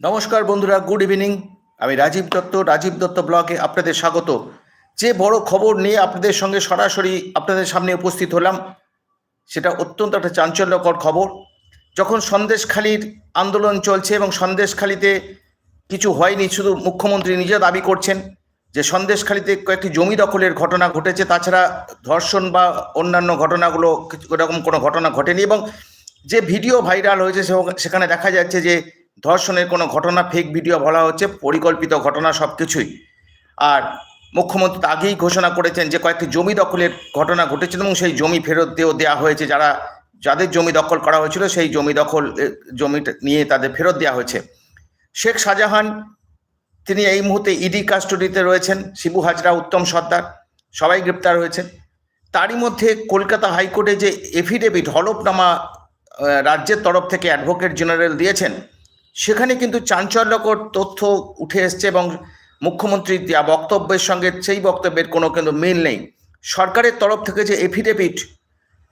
নমস্কার বন্ধুরা, good evening. আমি রাজীব দত্ত রাজীব দত্ত ব্লগে আপনাদের স্বাগত। যে বড় খবর নিয়ে আপনাদের সঙ্গে সরাসরি আপনাদের সামনে উপস্থিত হলাম, সেটা অত্যন্ত একটা চাঞ্চল্যকর খবর। যখন সন্দেশখালির আন্দোলন চলছে এবং সন্দেশখালিতে কিছু হয়নি, শুধু মুখ্যমন্ত্রী নিজে দাবি করছেন যে সন্দেশখালিতে কয়েকটি জমি দখলের ঘটনা ঘটেছে, তাছাড়া ধর্ষণ বা অন্যান্য ঘটনাগুলো এরকম কোনো ঘটনা ঘটেনি এবং যে ভিডিও ভাইরাল হয়েছে সেখানে দেখা যাচ্ছে যে ধর্ষণের কোনো ঘটনা ফেক ভিডিও বলা হচ্ছে পরিকল্পিত ঘটনা সব কিছুই আর মুখ্যমন্ত্রী আগেই ঘোষণা করেছেন যে কয়েকটি জমি দখলের ঘটনা ঘটেছিল এবং সেই জমি ফেরত দিয়েও দেওয়া হয়েছে। যারা যাদের জমি দখল করা হয়েছিল সেই জমি দখল এ, জমিটা নিয়ে তাদের ফেরত দেওয়া হয়েছে। শেখ শাহজাহান তিনি এই মুহূর্তে ইডি কাস্টডিতে রয়েছেন শিবু হাজরা উত্তম সর্দার সবাই গ্রেপ্তার হয়েছেন। তারই মধ্যে কলকাতা হাইকোর্টে যে এফিডেভিট হলফনামা রাজ্যের তরফ থেকে অ্যাডভোকেট জেনারেল দিয়েছেন সেখানে কিন্তু চাঞ্চল্যকর তথ্য উঠে এসছে এবং মুখ্যমন্ত্রীর দেওয়া বক্তব্যের সঙ্গে সেই বক্তব্যের কোনো কিন্তু মিল নেই। সরকারের তরফ থেকে যে এফিডেভিট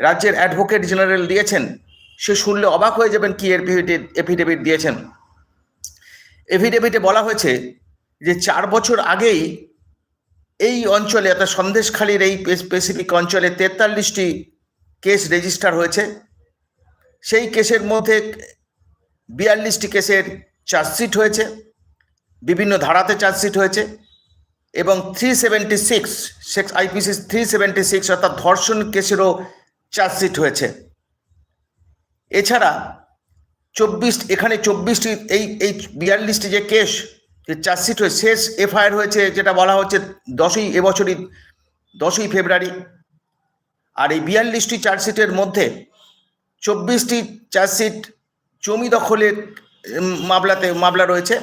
রাজ্যের অ্যাডভোকেট জেনারেল দিয়েছেন, সে শুনলে অবাক হয়ে যাবেন কি এফিডেভিট এফিডেভিট দিয়েছেন। এফিডেভিটে বলা হয়েছে যে চার বছর আগেই এই অঞ্চলে অর্থাৎ সন্দেশখালীর এই স্পেসিফিক অঞ্চলে তেতাল্লিশটি কেস রেজিস্টার হয়েছে। সেই কেসের মধ্যে বিয়াল্লিশটি কেসের চার্জশিট হয়েছে, বিভিন্ন ধারাতে চার্জশিট হয়েছে এবং three seventy six sex IPC three seventy six অর্থাৎ ধর্ষণ কেসেরও চার্জশিট হয়েছে। এছাড়া চব্বিশ, এখানে চব্বিশটি, এই এই বিয়াল্লিশটি যে কেস, যে চার্জশিট হয়ে, শেষ এফআইআর হয়েছে, যেটা বলা হচ্ছে দশই এবছরই দশই ফেব্রুয়ারি। আর এই বিয়াল্লিশটি চার্জশিটের মধ্যে চব্বিশটি চার্জশিট জমি দখলের মামলাতে, মামলা রয়েছে।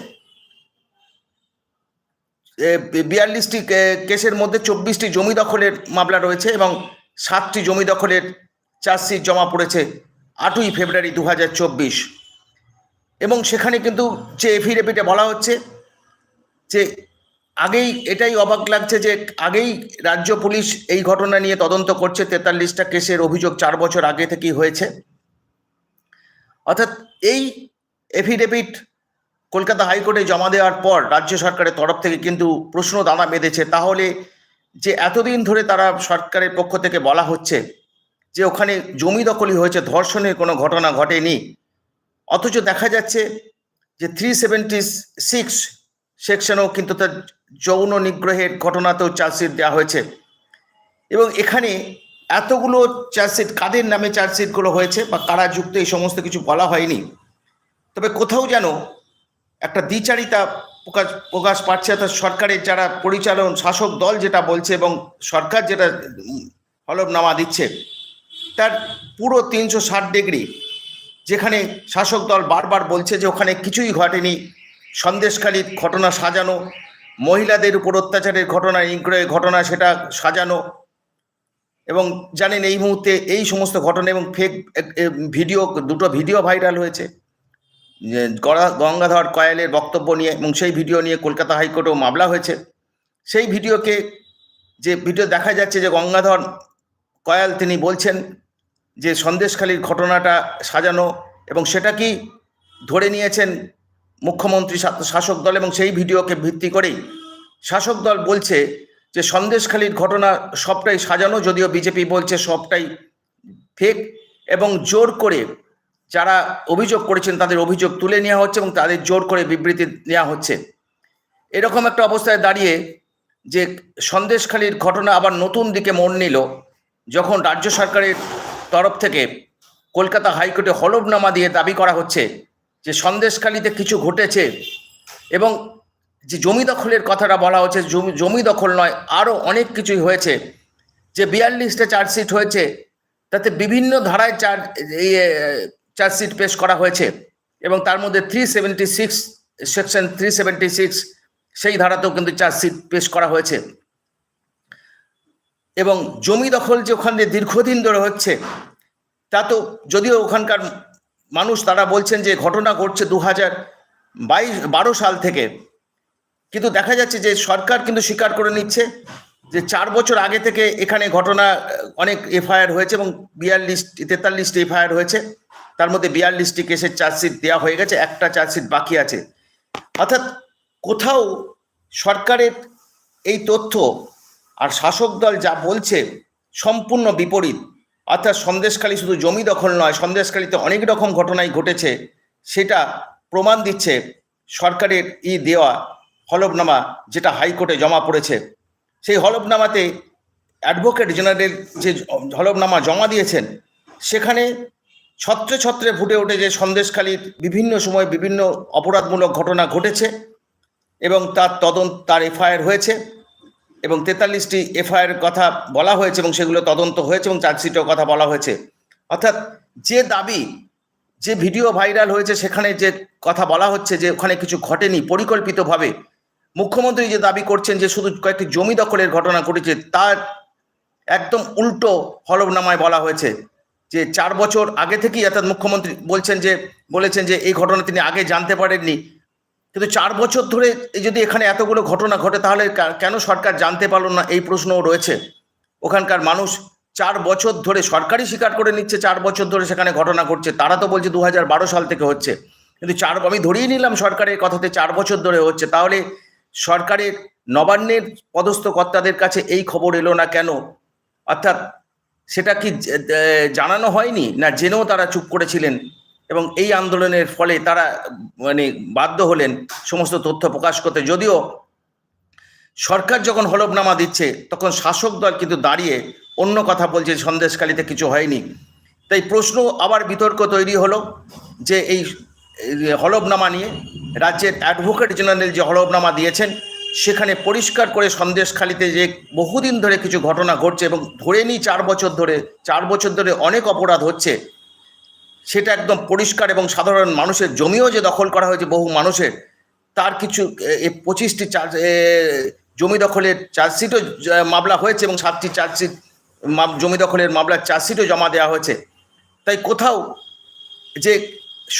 বিয়াল্লিশটি কেসের মধ্যে চব্বিশটি জমি দখলের মামলা রয়েছে এবং সাতটি জমি দখলের চার্জশিট জমা পড়েছে আটই ফেব্রুয়ারি দু হাজার চব্বিশ। এবং সেখানে কিন্তু যে এফিডেভিটে বলা হচ্ছে যে আগেই এটাই অবাক লাগছে যে আগেই রাজ্য পুলিশ এই ঘটনা নিয়ে তদন্ত করছে তেতাল্লিশটা কেসের অভিযোগ চার বছর আগে থেকেই হয়েছে। অর্থাৎ এই এফিডেভিট কলকাতা হাইকোর্টে জমা দেওয়ার পর রাজ্য সরকারের তরফ থেকে কিন্তু প্রশ্ন দানা বেঁধেছে। তাহলে যে এতদিন ধরে তারা সরকারের পক্ষ থেকে বলা হচ্ছে যে ওখানে জমি দখলই হয়েছে, ধর্ষণের কোনো ঘটনা ঘটেনি, অথচ দেখা যাচ্ছে যে থ্রি সেভেন্টি সিক্স সেকশনেও কিন্তু তার যৌন নিগ্রহের ঘটনাতেও চার্জশিট দেওয়া হয়েছে। এবং এখানে এতগুলো চার্জশিট কাদের নামে চার্জশিটগুলো হয়েছে বা কারা যুক্ত, এই সমস্ত কিছু বলা হয়নি। তবে কোথাও যেন একটা দ্বিচারিতা প্রকাশ প্রকাশ পাচ্ছে, অর্থাৎ সরকারের যারা পরিচালন, শাসক দল যেটা বলছে এবং সরকার যেটা হলফনামা দিচ্ছে, তার পুরো তিনশো ষাট ডিগ্রি, যেখানে শাসক দল বারবার বলছে যে ওখানে কিছুই ঘটেনি, সন্দেশখালীর ঘটনা সাজানো, মহিলাদের উপর অত্যাচারের ঘটনা, নিগ্রহের ঘটনা সেটা সাজানো এবং জানেন এই মুহূর্তে এই সমস্ত ঘটনা এবং ফেক ভিডিও দুটো ভিডিও ভাইরাল হয়েছে। গঙ্গাধর কয়ালের বক্তব্য নিয়ে এবং সেই ভিডিও নিয়ে কলকাতা হাইকোর্টেও মামলা হয়েছে। সেই ভিডিওকে যে ভিডিও দেখা যাচ্ছে যে গঙ্গাধর কয়াল তিনি বলছেন যে সন্দেশখালীর ঘটনাটা সাজানো এবং সেটা কি ধরে নিয়েছেন মুখ্যমন্ত্রী, শাসক দল এবং সেই ভিডিওকে ভিত্তি করেই। শাসক দল বলছে যে সন্দেশখালীর ঘটনা সবটাই সাজানো, যদিও বিজেপি বলছে সবটাই ফেক এবং জোর করে যারা অভিযোগ করেছেন তাদের অভিযোগ তুলে নেওয়া হচ্ছে এবং তাদের জোর করে বিবৃতি নেওয়া হচ্ছে। এরকম একটা অবস্থায় দাঁড়িয়ে যে সন্দেশখালীর ঘটনা আবার নতুন দিকে মোড় নিল, যখন রাজ্য সরকারের তরফ থেকে কলকাতা হাইকোর্টে হলফনামা দিয়ে দাবি করা হচ্ছে যে সন্দেশখালীতে কিছু ঘটেছে এবং যে জমি দখলের কথাটা বলা হচ্ছে, জমি জমি দখল নয় আরও অনেক কিছুই হয়েছে। যে বিয়াল্লিশটা চার্জশিট হয়েছে, তাতে বিভিন্ন ধারায় চার্জ এই চার্জশিট পেশ করা হয়েছে এবং তার মধ্যে three seventy six section three seventy six সেই ধারাতেও কিন্তু চার্জশিট পেশ করা হয়েছে। এবং জমি দখল যে ওখানে দীর্ঘদিন ধরে হচ্ছে, তা তো যদিও ওখানকার মানুষ তারা বলছেন যে ঘটনা ঘটছে দু হাজার বাইশ বারো সাল থেকে কিন্তু দেখা যাচ্ছে যে সরকার কিন্তু স্বীকার করে নিচ্ছে যে চার বছর আগে থেকে এখানে ঘটনা অনেক এফআইআর হয়েছে এবং বিয়াল্লিশ, তেতাল্লিশটি এফআইআর হয়েছে। তার মধ্যে বিয়াল্লিশটি কেসের চার্জশিট দেওয়া হয়ে গেছে, একটা চার্জশিট বাকি আছে। অর্থাৎ কোথাও সরকারের এই তথ্য আর শাসক দল যা বলছে সম্পূর্ণ বিপরীত। অর্থাৎ সন্দেশখালী শুধু জমি দখল নয়, সন্দেশখালীতে অনেক রকম ঘটনাই ঘটেছে, সেটা প্রমাণ দিচ্ছে সরকারের ই দেওয়া হলফনামা যেটা হাইকোর্টে জমা পড়েছে, সেই হলফনামাতে অ্যাডভোকেট জেনারেল যে হলফনামা জমা দিয়েছেন, সেখানে ছত্রে ছত্রে ফুটে ওঠে যে সন্দেশখালীর বিভিন্ন সময় বিভিন্ন অপরাধমূলক ঘটনা ঘটেছে এবং তার তদন্ত, তার এফআইআর হয়েছে এবং তেতাল্লিশটি এফআইআর কথা বলা হয়েছে এবং সেগুলো তদন্ত হয়েছে এবং চার্জশিটের কথা বলা হয়েছে। অর্থাৎ যে দাবি, যে ভিডিও ভাইরাল হয়েছে সেখানে যে কথা বলা হচ্ছে যে ওখানে কিছু ঘটেনি পরিকল্পিতভাবে মুখ্যমন্ত্রী যে দাবি করছেন যে শুধু কয়েকটি জমি দখলের ঘটনা ঘটেছে, তার একদম উল্টো হলফনামায় বলা হয়েছে যে চার বছর আগে থেকেই অর্থাৎ মুখ্যমন্ত্রী বলছেন যে, বলেছেন যে এই ঘটনা তিনি আগে জানতে পারেননি। কিন্তু চার বছর ধরে যদি এখানে এতগুলো ঘটনা ঘটে, তাহলে কেন সরকার জানতে পারল না? এই প্রশ্নও রয়েছে। ওখানকার মানুষ চার বছর ধরে সরকারই স্বীকার করে নিচ্ছে, চার বছর ধরে সেখানে ঘটনা ঘটছে। তারা তো বলছে দু সাল থেকে হচ্ছে। কিন্তু চার, আমি ধরিয়ে নিলাম সরকারের কথাতে, চার বছর ধরে হচ্ছে। তাহলে সরকারের নবান্নের পদস্থ কর্তাদের কাছে এই খবর এলো না কেন? অর্থাৎ সেটা কি জানানো হয়নি না জেনেও তারা চুপ করেছিলেন? এবং এই আন্দোলনের ফলে তারা মানে বাধ্য হলেন সমস্ত তথ্য প্রকাশ করতে। যদিও সরকার যখন হলফনামা দিচ্ছে, তখন শাসক দল কিন্তু দাঁড়িয়ে অন্য কথা বলছে সন্দেশকালীতে কিছু হয়নি। তাই প্রশ্ন আবার বিতর্ক তৈরি হলো যে এই হলফনামা নিয়ে রাজ্যের অ্যাডভোকেট জেনারেল যে হলফনামা দিয়েছেন, সেখানে পরিষ্কার করে সন্দেশখালিতে যে বহুদিন ধরে কিছু ঘটনা ঘটছে এবং ধরে নিই চার বছর ধরে, চার বছর ধরে অনেক অপরাধ হচ্ছে, সেটা একদম পরিষ্কার এবং সাধারণ মানুষের জমিও যে দখল করা হয়েছে বহু মানুষের, তার কিছু পঁচিশটি চার্জ জমি দখলের চার্জশিটও মামলা হয়েছে এবং সাতটি চার্জশিট জমি দখলের মামলার চার্জশিটও জমা দেওয়া হয়েছে। তাই কোথাও যে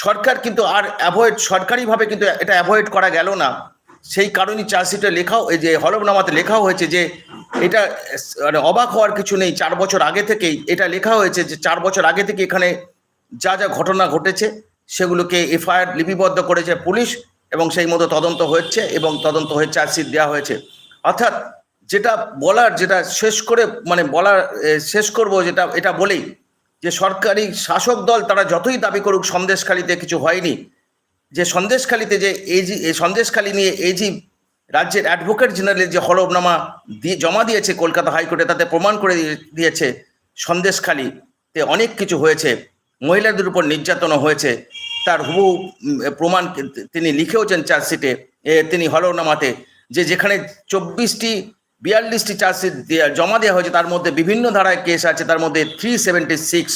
সরকার কিন্তু আর অ্যাভয়েড সরকারিভাবে কিন্তু এটা অ্যাভয়েড করা গেল না। সেই কারণেই চার্জশিটে লেখাও যে হলফনামাতে লেখাও হয়েছে যে এটা মানে অবাক হওয়ার কিছু নেই। চার বছর আগে থেকেই এটা লেখা হয়েছে যে চার বছর আগে থেকে এখানে যা যা ঘটনা ঘটেছে, সেগুলোকে এফআইআর লিপিবদ্ধ করেছে পুলিশ এবং সেই মতো তদন্ত হচ্ছে এবং তদন্ত হয়ে চার্জশিট দেওয়া হয়েছে। অর্থাৎ যেটা বলার, যেটা শেষ করে মানে বলার শেষ করব যেটা, এটা বলেই যে সরকারি শাসক দল তারা যতই দাবি করুক সন্দেশখালিতে কিছু হয়নি যে সন্দেশখালিতে যে এজি সন্দেশখালি নিয়ে এজি রাজ্যের অ্যাডভোকেট জেনারেল যে হলফনামা দিয়ে জমা দিয়েছে কলকাতা হাইকোর্টে তাতে প্রমাণ করে দিয়ে- দিয়েছে সন্দেশখালিতে অনেক কিছু হয়েছে মহিলাদের উপর নির্যাতনও হয়েছে তার উম, প্রমাণ তিনি লিখেওছেন চার্জশিটে তিনি হলফনামাতে যে যেখানে চব্বিশটি বিয়াল্লিশটি চার্জশিট জমা দেওয়া হয়েছে। তার মধ্যে বিভিন্ন ধারায় কেস আছে। তার মধ্যে থ্রি সেভেন্টি সিক্স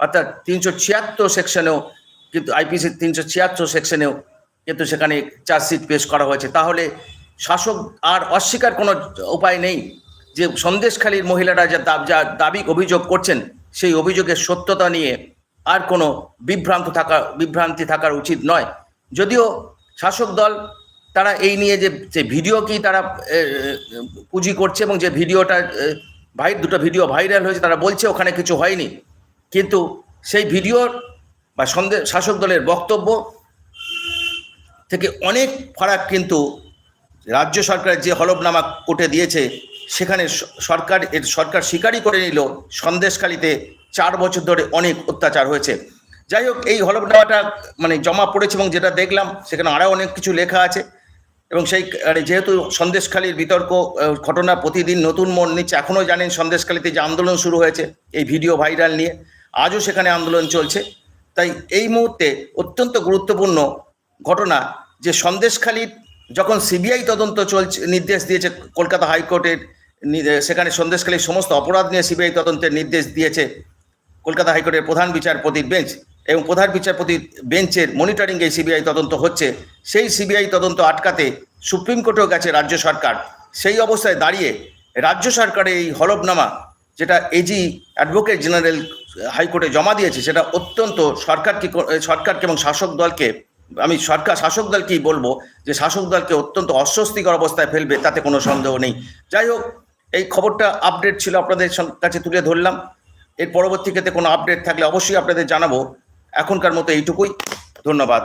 অর্থাৎ তিনশো ছিয়াত্তর সেকশনেও কিন্তু আইপিসি তিনশো ছিয়াত্তর সেকশনেও কিন্তু সেখানে চার্জশিট পেশ করা হয়েছে। তাহলে শাসক আর অস্বীকার কোনো উপায় নেই যে সন্দেশখালীর মহিলারা যা যা দাবি অভিযোগ করছেন, সেই অভিযোগের সত্যতা নিয়ে আর কোনো বিভ্রান্ত থাকা বিভ্রান্তি থাকার উচিত নয়। যদিও শাসক দল তারা এই নিয়ে যে যে ভিডিও কি তারা পুঁজি করছে এবং যে ভিডিওটা ভাই, দুটো ভিডিও ভাইরাল হয়েছে, তারা বলছে ওখানে কিছু হয়নি। কিন্তু সেই ভিডিওর বা সন্দেহ শাসক দলের বক্তব্য থেকে অনেক ফারাক কিন্তু রাজ্য সরকার যে হলফনামা কোর্টে দিয়েছে, সেখানে সরকার, এর সরকার স্বীকারই করে নিল, সন্দেশখালিতে চার বছর ধরে অনেক অত্যাচার হয়েছে। যাই হোক, এই হলফনামাটা মানে জমা পড়েছে এবং যেটা দেখলাম, সেখানে আরও অনেক কিছু লেখা আছে। এবং সেই মানে যেহেতু সন্দেশখালীর বিতর্ক ঘটনা প্রতিদিন নতুন মোড় নিচ্ছে, এখনও জানেন সন্দেশখালীতে যে আন্দোলন শুরু হয়েছে, এই ভিডিও ভাইরাল নিয়ে, আজও সেখানে আন্দোলন চলছে। তাই এই মুহূর্তে অত্যন্ত গুরুত্বপূর্ণ ঘটনা যে সন্দেশখালীর যখন সিবিআই তদন্ত চলছে, নির্দেশ দিয়েছে কলকাতা হাইকোর্টের সেখানে সন্দেশখালীর সমস্ত অপরাধ নিয়ে সিবিআই তদন্তের নির্দেশ দিয়েছে কলকাতা হাইকোর্টের প্রধান বিচারপতির বেঞ্চ। এবং প্রধান বিচারপতি বেঞ্চের মনিটরিং এই সিবিআই তদন্ত হচ্ছে, সেই সিবিআই তদন্ত আটকাতে সুপ্রিম কোর্টেও গেছে রাজ্য সরকার। সেই অবস্থায় দাঁড়িয়ে রাজ্য সরকারের এই হলফনামা, যেটা এজি অ্যাডভোকেট জেনারেল হাইকোর্টে জমা দিয়েছে, সেটা অত্যন্ত সরকারকে সরকারকে এবং শাসক দলকে, আমি সরকার, শাসক দলকেই বলব, যে শাসক দলকে অত্যন্ত অস্বস্তিকর অবস্থায় ফেলবে, তাতে কোনো সন্দেহ নেই। যাই হোক, এই খবরটা আপডেট ছিল আপনাদের কাছে তুলে ধরলাম। এর পরবর্তী ক্ষেত্রে কোনো আপডেট থাকলে অবশ্যই আপনাদের জানাব। এখনকার মতো এইটুকুই। ধন্যবাদ।